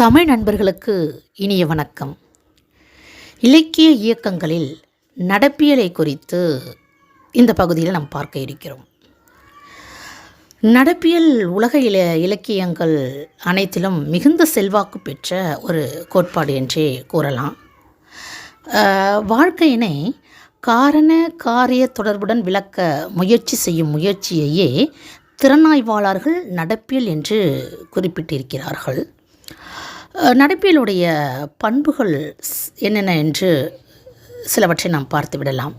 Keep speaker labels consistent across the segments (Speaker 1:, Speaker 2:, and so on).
Speaker 1: தமிழ் நண்பர்களுக்கு இனிய வணக்கம். இலக்கிய இயக்கங்களில் நடப்பியலை குறித்து இந்த பகுதியில் நாம் பார்க்க இருக்கிறோம். நடப்பியல் உலக இல இலக்கியங்கள் அனைத்திலும் மிகுந்த செல்வாக்கு பெற்ற ஒரு கோட்பாடு என்றே கூறலாம். வாழ்க்கையினை காரண காரிய தொடர்புடன் விளக்க முயற்சி செய்யும் முயற்சியையே திறனாய்வாளர்கள் நடப்பியல் என்று குறிப்பிட்டிருக்கிறார்கள். நடிப்பியலுடைய பண்புகள் ஸ்- என்னென்ன என்று சிலவற்றை நாம் பார்த்து விடலாம்.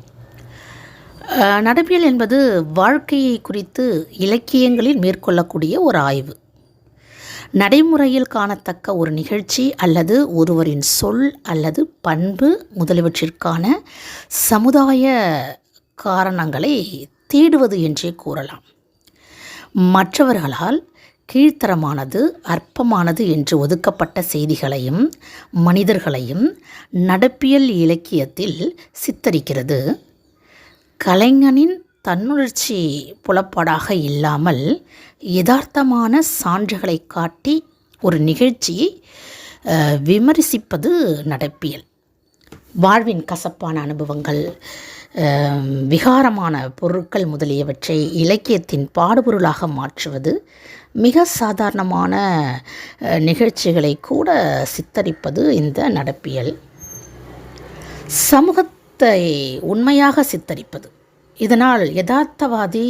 Speaker 1: நடப்பியல் என்பது வாழ்க்கையை குறித்து இலக்கியங்களில் மேற்கொள்ளக்கூடிய ஒரு ஆய்வு. நடைமுறையில் காணத்தக்க ஒரு நிகழ்ச்சி அல்லது ஒருவரின் சொல் அல்லது பண்பு முதலியவற்றிற்கான சமுதாய காரணங்களை தேடுவது என்றே கூறலாம். மற்றவர்களால் கீழ்த்தரமானது அற்பமானது என்று ஒதுக்கப்பட்ட செய்திகளையும் மனிதர்களையும் நடப்பியல் இலக்கியத்தில் சித்தரிக்கிறது. கலைஞனின் தன்னுணர்ச்சி புலப்பாடாக இல்லாமல் யதார்த்தமான சான்றுகளை காட்டி ஒரு நிகழ்ச்சியை விமர்சிப்பது நடப்பியல். வாழ்வின் கசப்பான அனுபவங்கள் விகாரமான பொருட்கள் முதலியவற்றை இலக்கியத்தின் பாடுபொருளாக மாற்றுவது மிக சாதாரணமான நிகழ்ச்சிகளை கூட சித்தரிப்பது இந்த நடப்பியல். சமூகத்தை உண்மையாக சித்தரிப்பது. இதனால் யதார்த்தவாதி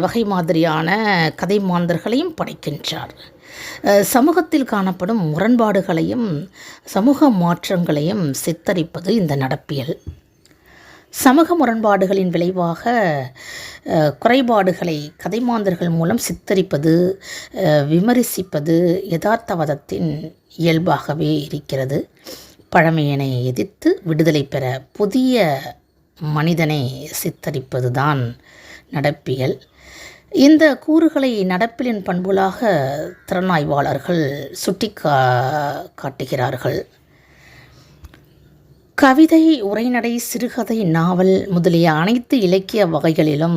Speaker 1: வகை மாதிரியான கதை மாந்தர்களையும் படைக்கின்றார். சமூகத்தில் காணப்படும் முரண்பாடுகளையும் சமூக மாற்றங்களையும் சித்தரிப்பது இந்த நடப்பியல். சமூக முரண்பாடுகளின் விளைவாக குறைபாடுகளை கதைமாந்தர்கள் மூலம் சித்தரிப்பது விமரிசிப்பது யதார்த்தவாதத்தின் இயல்பாகவே இருக்கிறது. பழமையினை எதிர்த்து விடுதலை பெற புதிய மனிதனை சித்தரிப்பதுதான் நடப்பியல். இந்த கூறுகளை நடப்பிலின் பண்புகளாக திறனாய்வாளர்கள் சுட்டி கா காட்டுகிறார்கள். கவிதை உரைநடை சிறுகதை நாவல் முதலிய அனைத்து இலக்கிய வகைகளிலும்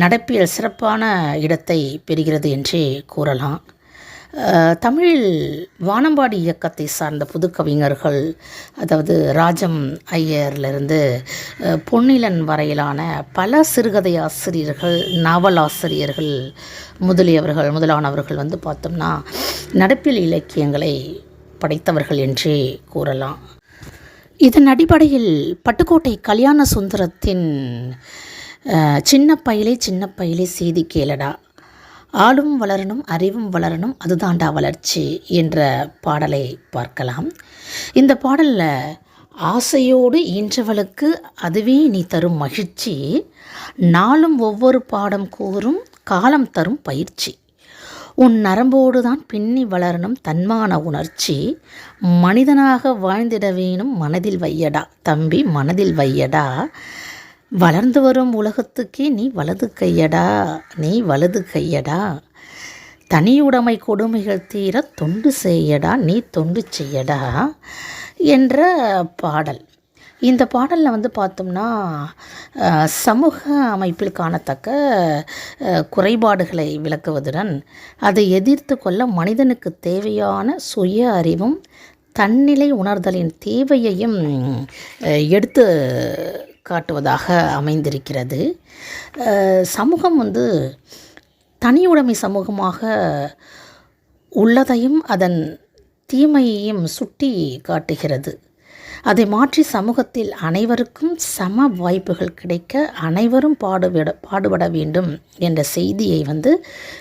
Speaker 1: நடப்பியல் சிறப்பான இடத்தை பெறுகிறது என்றே கூறலாம். தமிழ் தமிழில் வானம்பாடி இயக்கத்தை சார்ந்த புதுக்கவிஞர்கள் அதாவது ராஜம் ஐயர்லேருந்து பொன்னிலன் வரையிலான பல சிறுகதை ஆசிரியர்கள் நாவலாசிரியர்கள் முதலியவர்கள் முதலானவர்கள் வந்து பார்த்தோம்னா நடப்பியல் இலக்கியங்களை படைத்தவர்கள் என்றே கூறலாம். இதன் அடிப்படையில் பட்டுக்கோட்டை கல்யாண சுந்தரத்தின் சின்ன பயிலே சின்ன பயிலே செய்தி கேளடா. ஆளும் வளரணும் அறிவும் வளரணும் அதுதாண்டா வளர்ச்சி என்ற பாடலை பார்க்கலாம். இந்த பாடலில் ஆசையோடு ஈன்றவளுக்கு அதுவே நீ தரும் மகிழ்ச்சி நாளும் ஒவ்வொரு பாடம் கூறும் காலம் தரும் பயிற்சி. உன் நரம்போடு தான் பின்னி வளரணும் தன்மான உணர்ச்சி. மனிதனாக வாழ்ந்திட வேணும் மனதில் வையடா. தம்பி மனதில் வையடா. வளர்ந்து வரும் உலகத்துக்கே நீ வலது கையடா. நீ வலது கையடா. தனியுடைமை கொடுமைகள் தீர தொண்டு செய்யடா. நீ தொண்டு செய்யடா. என்ற பாடல். இந்த பாடலில் வந்து பார்த்தோம்னா சமூக அமைப்பில் காணத்தக்க குறைபாடுகளை விளக்குவதுடன் அதை எதிர்த்து கொள்ள மனிதனுக்கு தேவையான சுய அறிவும் தன்னிலை உணர்தலின் தேவையையும் எடுத்து காட்டுவதாக அமைந்திருக்கிறது. சமூகம் வந்து தனியுடைமை சமூகமாக உள்ளதையும் அதன் தீமையையும் சுட்டி காட்டுகிறது. அதை மாற்றி சமூகத்தில் அனைவருக்கும் சம வாய்ப்புகள் கிடைக்க அனைவரும் பாடுபட பாடுபட வேண்டும் என்ற செய்தியை வந்து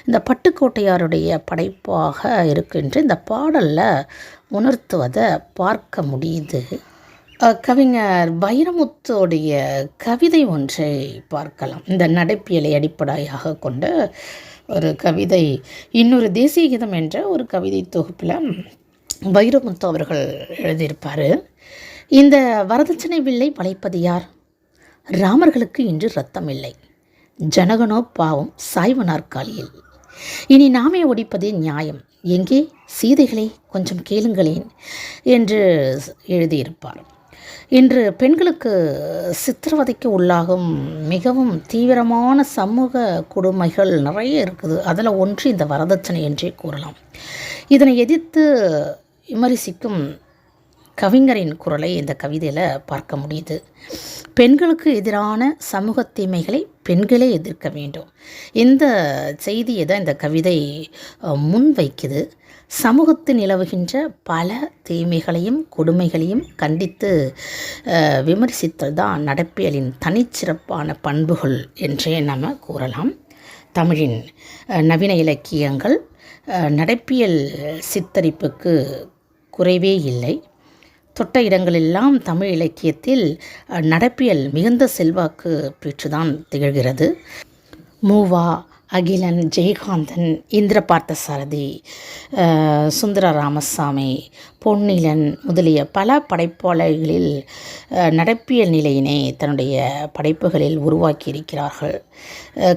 Speaker 1: இந்த பட்டுக்கோட்டையாருடைய படைப்பாக இருக்கின்ற இந்த பாடலில் உணர்த்துவதை பார்க்க முடியுது. கவிஞர் வைரமுத்தோடைய கவிதை ஒன்றை பார்க்கலாம். இந்த நடப்பியலை அடிப்படையாக கொண்ட ஒரு கவிதை இன்னொரு தேசிய கீதம் என்ற ஒரு கவிதை தொகுப்பில் வைரமுத்து அவர்கள் எழுதியிருப்பார். இந்த வரதட்சணை வில்லை வளைப்பது யார்? ராமர்களுக்கு இன்று ரத்தம் இல்லை. ஜனகனோ பாவம் சாய்வு நாற்காலியில் இனி நாமே ஒடிப்பதே நியாயம். எங்கே? சீதைகளை கொஞ்சம் கேளுங்களேன் என்று எழுதியிருப்பார். இன்று பெண்களுக்கு சித்திரவதைக்கு உள்ளாகும் மிகவும் தீவிரமான சமூக கொடுமைகள் நிறைய இருக்குது. அதில் ஒன்று இந்த வரதட்சணை என்றே கூறலாம். இதனை எதிர்த்து விமரிசிக்கும் கவிஞரின் குரலை இந்த கவிதையில் பார்க்க முடியுது. பெண்களுக்கு எதிரான சமூக தீமைகளை பெண்களே எதிர்க்க வேண்டும். இந்த செய்தியை தான் இந்த கவிதை முன்வைக்குது சமூகத்தில் நிலவுகின்ற பல தீமைகளையும் கொடுமைகளையும் கண்டித்து விமர்சித்தல் தான் நடப்பியலின் தனிச்சிறப்பான பண்புகள் என்றே நாம் கூறலாம். தமிழின் நவீன இலக்கியங்கள் நடப்பியல் சித்தரிப்புக்கு குறைவே இல்லை. தொட்ட இடங்களெல்லாம் தமிழ் இலக்கியத்தில் நடப்பியல் மிகுந்த செல்வாக்கு பெற்றுதான் திகழ்கிறது. மூவா அகிலன் ஜெயகாந்தன் இந்திர பார்த்தசாரதி சாரதி சுந்தர ராமசாமி பொன்னிலன் முதலிய பல படைப்பாளர்களில் நடப்பியல் நிலையினை தன்னுடைய படைப்புகளில் உருவாக்கி இருக்கிறார்கள்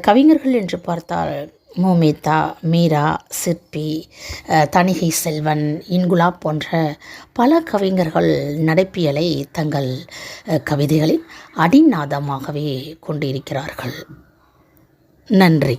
Speaker 1: கவிஞர்கள் என்று பார்த்தால் மோமிதா மீரா சிற்பி தணிகை செல்வன் இன்குலாப் போன்ற பல கவிஞர்கள் நடைப்பியலை தங்கள் கவிதைகளின் அடிநாதமாகவே கொண்டிருக்கிறார்கள். நன்றி.